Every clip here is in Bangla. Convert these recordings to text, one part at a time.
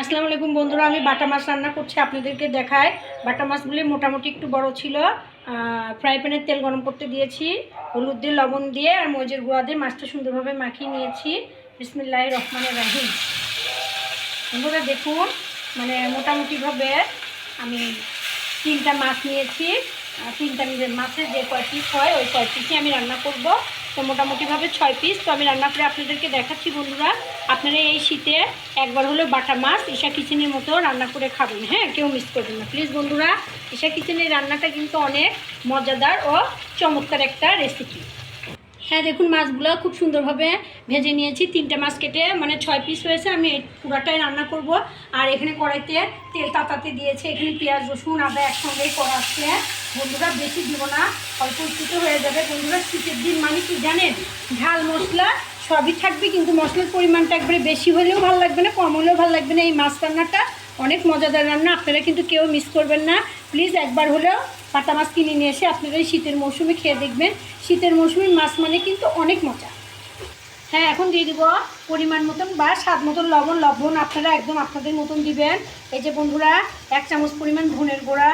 আসসালামু আলাইকুম বন্ধুরা, আমি বাটা মাছ রান্না করছি আপনাদেরকে দেখায়। বাটা মাছগুলি মোটামুটি একটু বড় ছিল। ফ্রাই প্যানের তেল গরম করতে দিয়েছি, হলুদ দিয়ে, লবণ দিয়ে আর মজের গুঁড়া দিয়ে মাছটা সুন্দরভাবে মাখিয়ে নিয়েছি। বিসমিল্লাহ রহমানের রাহিম। বন্ধুরা দেখুন মানে মোটামুটিভাবে আমি তিনটা মাছ নিয়েছি। তিনটা মাছের যে কয় পিস হয়, ওই কয় পিসই আমি রান্না করব। তো মোটামুটিভাবে ছয় পিস তো আমি রান্না করে আপনাদেরকে দেখাচ্ছি বন্ধুরা। আপনারা এই শীতে একবার হলো বাটা মাছ ঈশা কিচেনের মতো রান্না করে খাবেন। হ্যাঁ কেউ মিস করবেন না। প্লিজ বন্ধুরা, ঈশা কিচেনের রান্নাটা কিন্তু অনেক মজাদার ও চমৎকার একটা রেসিপি হ্যাঁ দেখুন, মাছগুলো খুব সুন্দরভাবে ভেজে নিয়েছি। তিনটে মাছ কেটে মানে ছয় পিস হয়েছে, আমি পুরাটাই রান্না করব। আর এখানে কড়াইতে তেল তাতাতে দিয়েছে। এখানে পেঁয়াজ, রসুন, আদা একসঙ্গেই করা আসছে বন্ধুরা, বেশি দিব না, অল্প উচ্চিত হয়ে যাবে। বন্ধুরা, শীতের দিন মানে কি জানেন? ঝাল মশলা সবই থাকবে, কিন্তু মশলার পরিমাণটা একবারে বেশি হলেও ভালো লাগবে না, কম হলেও ভালো লাগবে না। এই মাছ রান্নাটা অনেক মজাদার রান্না, আপনারা কিন্তু কেউ মিস করবেন না। প্লিজ একবার হলেও পাতা মাছ কিনে নিয়ে এসে আপনারা এই শীতের মৌসুমে খেয়ে দেখবেন। শীতের মৌসুমে মাছ মানে কিন্তু অনেক মজা। হ্যাঁ এখন দিয়ে দিব পরিমাণ মতন বা স্বাদ মতন লবণ। লবণ আপনারা একদম আপনাদের মতন দিবেন। এই যে বন্ধুরা, এক চামচ পরিমাণ ধনের গোড়া।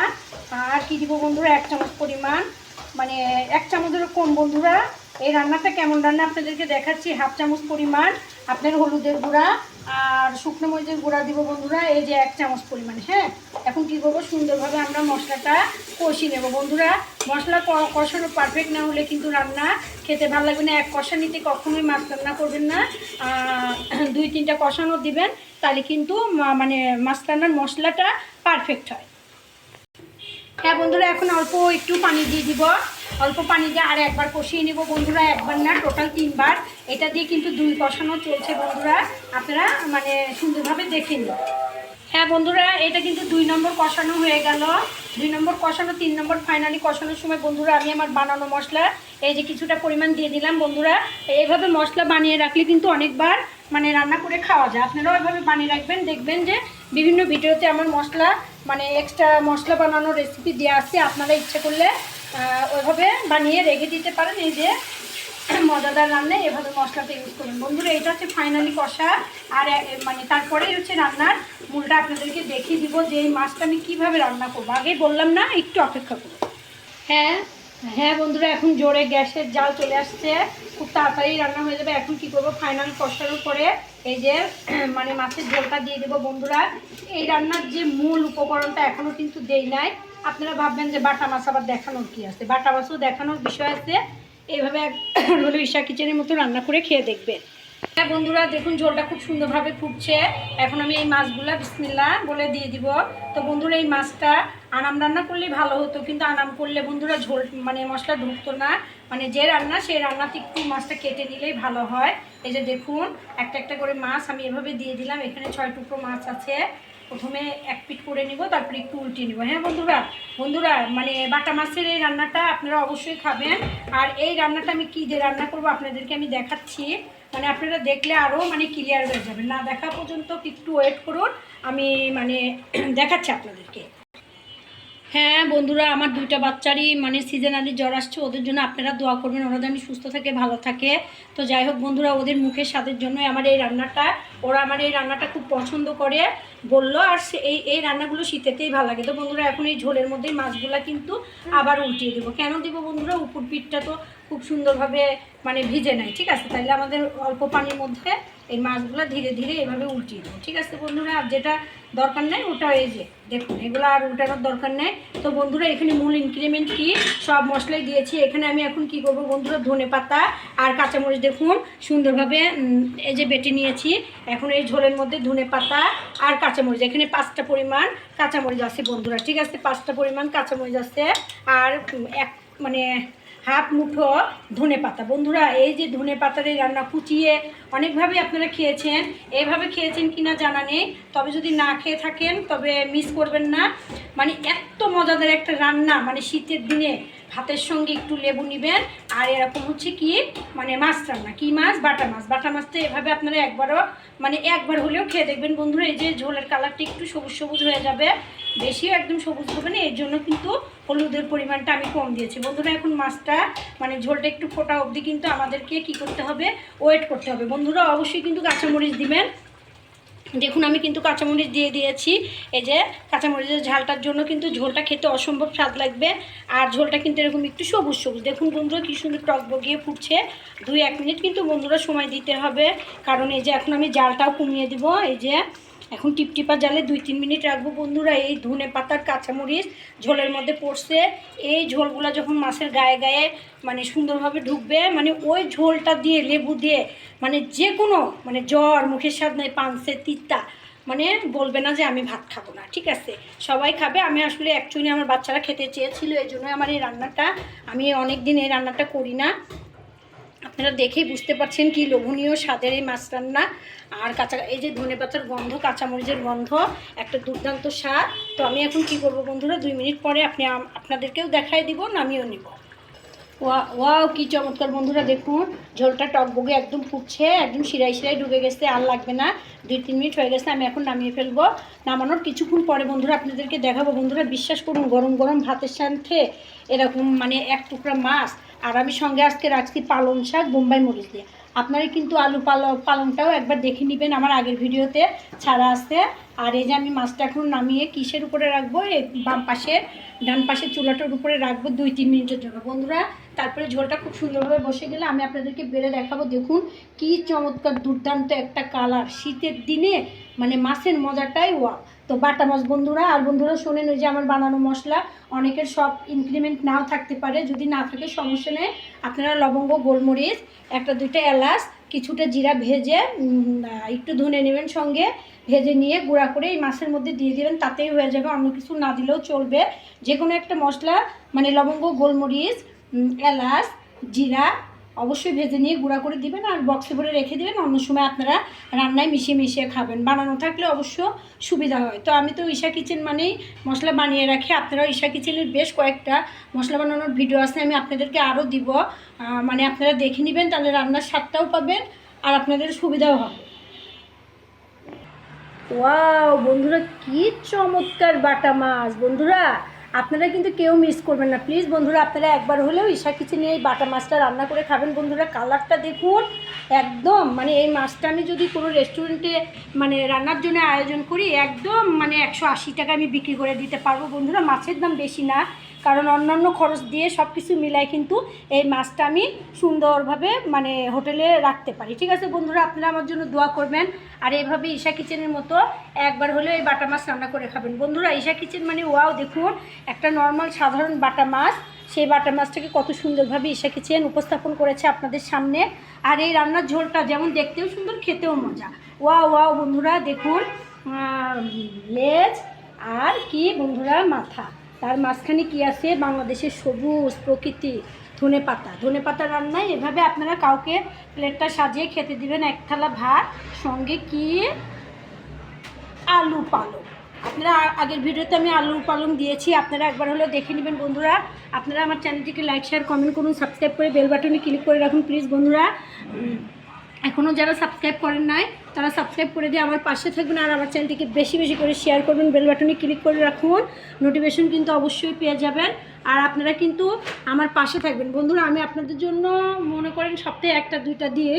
আর কি দিব বন্ধুরা, এক চামচ পরিমাণ। মানে এক চামচেরও কম বন্ধুরা। এই রান্নাটা কেমন রান্না আপনাদেরকে দেখাচ্ছি, হাফ চামচ পরিমাণ। আপনার হলুদের গুঁড়া আর শুকনো মরিচের গুঁড়া দিব বন্ধুরা, এই যে এক চামচ পরিমাণ হ্যাঁ? এখন কী করব, সুন্দরভাবে আমরা মশলাটা কষি নেব। বন্ধুরা, মশলা কষানো পারফেক্ট না হলে কিন্তু রান্না খেতে ভালো লাগবে না। এক কষা নিতে কখনোই মাছ রান্না করবেন না। দুই তিনটা কষানো দিবেন, তাহলে কিন্তু মানে মাছ রান্নার মশলাটা পারফেক্ট হয়। হ্যাঁ বন্ধুরা, এখন অল্প একটু পানি দিয়ে দিব। অল্প পানি দিয়ে আর একবার কষিয়ে নেব বন্ধুরা, একবার না টোটাল তিনবার। এটা দিয়ে কিন্তু দুই কষানো চলছে বন্ধুরা। আপনারা মানে সুন্দরভাবে দেখে নিন। হ্যাঁ বন্ধুরা, এটা কিন্তু দুই নম্বর কষানো হয়ে গেল। দুই নম্বর কষানো, তিন নম্বর ফাইনালি কষানোর সময় বন্ধুরা, আমি আমার বানানো মশলা, এই যে কিছুটা পরিমাণ দিয়ে দিলাম বন্ধুরা। এইভাবে মশলা বানিয়ে রাখলে কিন্তু অনেকবার মানে রান্না করে খাওয়া যায়। আপনারাও এভাবে বানিয়ে রাখবেন, দেখবেন যে বিভিন্ন ভিডিওতে আমার মশলা মানে এক্সট্রা মশলা বানানোর রেসিপি দেওয়া আছে, আপনারা ইচ্ছে করলে ওইভাবে বানিয়ে রেখে দিতে পারেন। এই যে মজাদার রান্না এভাবে মশলাটা ইউজ করুন। বন্ধুরা, এটা হচ্ছে ফাইনালি কষা। আর মানে তারপরেই হচ্ছে রান্নার মূলটা আপনাদেরকে দেখিয়ে দিব যে এই মাছটা আমি কীভাবে রান্না করব। আগেই বললাম না, একটু অপেক্ষা করুন। হ্যাঁ হ্যাঁ বন্ধুরা, এখন জোরে গ্যাসের জাল চলে আসছে। খুব তাড়াতাড়ি রান্না হয়ে যাবে। এখন কি করব? ফাইনাল কষানোর পরে এই যে মানে মাছের ঝোলটা দিয়ে দেবো বন্ধুরা। এই রান্নার যে মূল উপকরণটা এখনও কিন্তু দেই নাই। আপনারা ভাববেন যে বাটা মাছ আবার দেখানোর কি আছে? বাটা মাছও দেখানোর বিষয় আছে। এইভাবে এক হলো ঈশা কিচেনের মতো রান্না করে খেয়ে দেখবেন। হ্যাঁ বন্ধুরা, দেখুন ঝোলটা খুব সুন্দরভাবে ফুটছে। এখন আমি এই মাছগুলা বিসমিল্লা বলে দিয়ে দিব। তো বন্ধুরা, এই মাছটা আনাম রান্না করলেই ভালো হতো, কিন্তু আনাম করলে বন্ধুরা ঝোল মানে মশলা ঢুকতো না। মানে যে রান্না সেই রান্নাতে একটু মাছটা কেটে নিলেই ভালো হয়। এই যে দেখুন, একটা একটা করে মাছ আমি এভাবে দিয়ে দিলাম। এখানে ছয় টুকরো মাছ আছে। প্রথমে এক পিট করে নিব, তারপরে একটু উল্টে নিব। হ্যাঁ বন্ধুরা? বন্ধুরা মানে বাটা মাছের এই রান্নাটা আপনারা অবশ্যই খাবেন। আর এই রান্নাটা আমি কী দিয়ে রান্না করব আপনাদেরকে আমি দেখাচ্ছি। মানে আপনারা দেখলে আরও মানে ক্লিয়ার হয়ে যাবে। না দেখা পর্যন্ত একটু ওয়েট করুন। আমি মানে দেখাচ্ছি আপনাদেরকে। হ্যাঁ বন্ধুরা, আমার দুইটা বাচ্চারই মানে সিজনালি জ্বর আসছে, ওদের জন্য আপনারা দোয়া করবেন, ওরা যেন সুস্থ থাকে, ভালো থাকে। তো যাই হোক বন্ধুরা, ওদের মুখের স্বাদের জন্য আমার এই রান্নাটা, ওরা আমার এই রান্নাটা খুব পছন্দ করে, বলল, আর এই এই রান্নাগুলো শীতেতেই ভালো লাগে। তো বন্ধুরা, এখন এই ঝোলের মধ্যেই মাছগুলা কিন্তু আবার উল্টিয়ে দেবো। কেন দেবো বন্ধুরা? উপর পিঠটা তো খুব সুন্দরভাবে মানে ভিজে নেয়, ঠিক আছে? তাহলে আমাদের অল্প পানির মধ্যে এই মাছগুলো ধীরে ধীরে এভাবে উল্টিয়ে দেবো, ঠিক আছে বন্ধুরা? আর যেটা দরকার নেই ওটা এই যে, দেখুন, এগুলো আর উল্টানোর দরকার নেই। তো বন্ধুরা, এখানে মূল ইনক্রিমেন্ট কি? সব মশলাই দিয়েছি। এখানে আমি এখন কি করব বন্ধুরা? ধনে পাতা আর কাঁচামরিচ দেখুন, সুন্দরভাবে এই যে বেটে নিয়েছি। এখন এই ঝোলের মধ্যে ধনে পাতা আর কাঁচামরিচ, এখানে পাঁচটা পরিমাণ কাঁচামরিচ আছে বন্ধুরা, ঠিক আছে? পাঁচটা পরিমাণ কাঁচামরিচ আছে আর এক মানে হাফ মুঠো ধনে পাতা। বন্ধুরা, এই যে ধনে পাতার এই রান্না কুচিয়ে অনেকভাবে আপনারা খেয়েছেন। এইভাবে খেয়েছেন কি না জানা নেই। তবে যদি না খেয়ে থাকেন, তবে মিস করবেন না। মানে এত মজাদার একটা রান্না মানে শীতের দিনে ভাতের সঙ্গে একটু লেবু নেবেন, আর এরকম হচ্ছে কি মানে মাছ রান্না। কী মাছ? বাটা মাছ। বাটা মাছটা এভাবে আপনারা একবারও মানে একবার হলেও খেয়ে দেখবেন বন্ধুরা, এই যে ঝোলের কালারটা একটু সবুজ সবুজ হয়ে যাবে, বেশিও একদম সবুজ হবে না, এর জন্য কিন্তু হলুদের পরিমাণটা আমি কম দিয়েছি। বন্ধুরা, এখন মাছটা মানে ঝোলটা একটু ফোটা অবধি কিন্তু আমাদেরকে কি করতে হবে? ওয়েট করতে হবে। বন্ধুরা, অবশ্যই কিন্তু কাঁচামরিচ দিবেন। দেখুন, আমি কিন্তু কাঁচামরিচ দিয়ে দিয়েছি। এই যে কাঁচামরিচের ঝালটার জন্য কিন্তু ঝোলটা খেতে অসম্ভব স্বাদ লাগবে। আর ঝোলটা কিন্তু এরকম একটু সবুজ সবুজ। দেখুন বন্ধুরা, কী সুন্দর টক বগিয়ে ফুটছে। দুই, এক মিনিট কিন্তু বন্ধুরা সময় দিতে হবে। কারণ এই যে এখন আমি জালটাও কমিয়ে দিব। এই যে এখন টিপটিপা জালে দুই, তিন মিনিট রাখব বন্ধুরা। এই ধনে পাতার কাঁচামরিচ ঝোলের মধ্যে পড়ছে। এই ঝোলগুলো যখন মাছের গায়ে গায়ে মানে সুন্দরভাবে ঢুকবে মানে ওই ঝোলটা দিয়ে, লেবু দিয়ে মানে যে কোনো মানে জ্বর, মুখের স্বাদ নেই, পানসে, তিতা মানে বলবে না যে আমি ভাত খাব না, ঠিক আছে? সবাই খাবে। আমি আসলে অ্যাকচুয়ালি আমার বাচ্চারা খেতে চেয়েছিল, এই জন্য আমার এই রান্নাটা, আমি অনেক দিন এই রান্নাটা করি না। আপনারা দেখেই বুঝতে পারছেন কি লোভনীয় স্বাদের এই মাছ রান্না। আর কাঁচা, এই যে ধনে পাতার গন্ধ, কাঁচামরিচের গন্ধ, একটা দুর্দান্ত স্বাদ। তো আমি এখন কি করব বন্ধুরা? দুই মিনিট পরে আপনি আপনাদেরকেও দেখাই দিব নামিও নিব। ওয়া, ওয়াও, কি চমৎকার বন্ধুরা, দেখুন। ঝোলটা টকবগে একদম ফুটছে, একদম শিরাই শিরাই ডুবে গেছে, আর লাগবে না। দুই, তিন মিনিট হয়ে গেছে, আমি এখন নামিয়ে ফেলব। নামানোর কিছুক্ষণ পরে বন্ধুরা আপনাদেরকে দেখাবো। বন্ধুরা, বিশ্বাস করুন, গরম গরম ভাতের সাথে এরকম মানে এক টুকরা মাছ আর আমি সঙ্গে আজকে রাখছি পালং শাক, বোম্বাই মরিচ দিয়ে। আপনারা কিন্তু আলু পালং, পালংটাও একবার দেখে নেবেন আমার আগের ভিডিওতে, ছাড়া আছে। আর এই যে আমি মাছটা এখন নামিয়ে কিসের উপরে রাখব? বাম পাশের ডান পাশের চুলাটার উপরে রাখব দুই তিন মিনিটের জন্য। বন্ধুরা, তারপরে ঝোলটা খুব সুন্দরভাবে বসে গেলে আমি আপনাদেরকে বেড়ে দেখাবো। দেখুন, কি চমৎকার দুর্দান্ত একটা কালার। শীতের দিনে মানে মাছের মজাটাই ওয়া তো বাটা মাছ বন্ধুরা, আর বন্ধুরা শোনেন ওই যে আমার বানানো মশলা, অনেকের সব ইনক্রিমেন্ট নাও থাকতে পারে, যদি না থাকে সমস্যা নেই। আপনারা লবঙ্গ, গোলমরিচ, একটা দুইটা এলাচ, কিছুটা জিরা ভেজে একটু ধনে নেবেন সঙ্গে, ভেজে নিয়ে গুঁড়া করে এই মাছের মধ্যে দিয়ে দেবেন, তাতেই হয়ে যাবে, অন্য কিছু না দিলেও চলবে। যে কোনো একটা মশলা মানে লবঙ্গ, গোলমরিচ এলাচ, জিরা অবশ্যই ভেজে নিয়ে গুঁড়া করে দিবেন আর বক্সে ভরে রেখে দিবেন। অন্য সময় আপনারা রান্নায় মিশিয়ে মিশিয়ে খাবেন। বানানো থাকলে অবশ্য সুবিধা হয়। তো আমি তো ঈশা কিচেন মানেই মশলা বানিয়ে রাখি। আপনারাও ঈশা কিচেনের বেশ কয়েকটা মশলা বানানোর ভিডিও আছে। আমি আপনাদেরকে আরও দিব। মানে আপনারা দেখে নেবেন, তাহলে রান্নার স্বাদটাও পাবেন আর আপনাদের সুবিধাও হবে। ওয়াও, বন্ধুরা, কি চমৎকার বাটা মাছ। বন্ধুরা আপনারা কিন্তু কেউ মিস করবেন না। প্লিজ বন্ধুরা, আপনারা একবার হলেও ঈশা কিচেনে এই বাটা মাছটা রান্না করে খাবেন। বন্ধুরা, কালারটা দেখুন, একদম মানে এই মাছটা আমি যদি কোনো রেস্টুরেন্টে মানে রান্নার জন্য আয়োজন করি, একদম মানে একশো আশি টাকা আমি বিক্রি করে দিতে পারব। বন্ধুরা, মাছের দাম বেশি না। কারণ অন্যান্য খরচ দিয়ে সব কিছু মিলাই কিন্তু এই মাছটা আমি সুন্দরভাবে মানে হোটেলে রাখতে পারি। ঠিক আছে বন্ধুরা, আপনারা আমার জন্য দোয়া করবেন। আর এইভাবে ঈশা কিচেনের মতো একবার হলেও এই বাটা মাছ রান্না করে খাবেন। বন্ধুরা, ঈশা কিচেন মানে ওয়াও, দেখুন, একটা নর্মাল সাধারণ বাটা মাছ। সেই বাটা মাছটাকে কত সুন্দরভাবে ঈশা কিচেন উপস্থাপন করেছে আপনাদের সামনে। আর এই রান্নার ঝোলটা যেমন দেখতেও সুন্দর, খেতেও মজা। ওয়াও ওয়াও বন্ধুরা, দেখুন লেজ আর কি বন্ধুরা, মাথা। তার মাঝখানে কি আছে? বাংলাদেশের সবুজ প্রকৃতি, ধনে পাতা। ধনে পাতা রান্নায় এভাবে আপনারা কাউকে প্লেটটা সাজিয়ে খেতে দিবেন এক থালা ভাত, সঙ্গে কি? আলু পালং। আপনারা আগের ভিডিওতে আমি আলু পালং দিয়েছি, আপনারা একবার হলেও দেখে নেবেন বন্ধুরা। আপনারা আমার চ্যানেলটিকে লাইক শেয়ার কমেন্ট করুন সাবস্ক্রাইব করে বেল বাটনে ক্লিক করে রাখুন প্লিজ বন্ধুরা। এখনও যারা সাবস্ক্রাইব করেন নাই, তারা সাবস্ক্রাইব করে দিয়ে আমার পাশে থাকবেন আর আমার চ্যানেলটিকে বেশি বেশি করে শেয়ার করবেন বেল বাটনে ক্লিক করে রাখুন। নোটিফিকেশন কিন্তু অবশ্যই পেয়ে যাবেন। আর আপনারা কিন্তু আমার পাশে থাকবেন। বন্ধুরা, আমি আপনাদের জন্য মনে করেন সপ্তাহে একটা, দুইটা দিন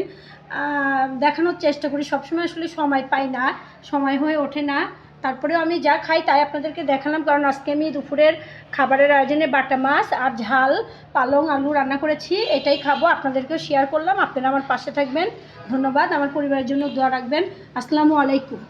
দেখানোর চেষ্টা করি। সবসময় আসলে সময় পাই না, সময় হয়ে ওঠে না। তারপরেও আমি যা খাই তাই আপনাদেরকে দেখালাম, কারণ আজকে আমি দুপুরের খাবারের আয়োজনে বাটা মাছ আর ঝাল, পালং, আলু রান্না করেছি, এটাই খাব, আপনাদেরকেও শেয়ার করলাম, আপনারা আমার পাশে থাকবেন, ধন্যবাদ, আমার পরিবারের জন্য দোয়া রাখবেন, আসসালামু আলাইকুম।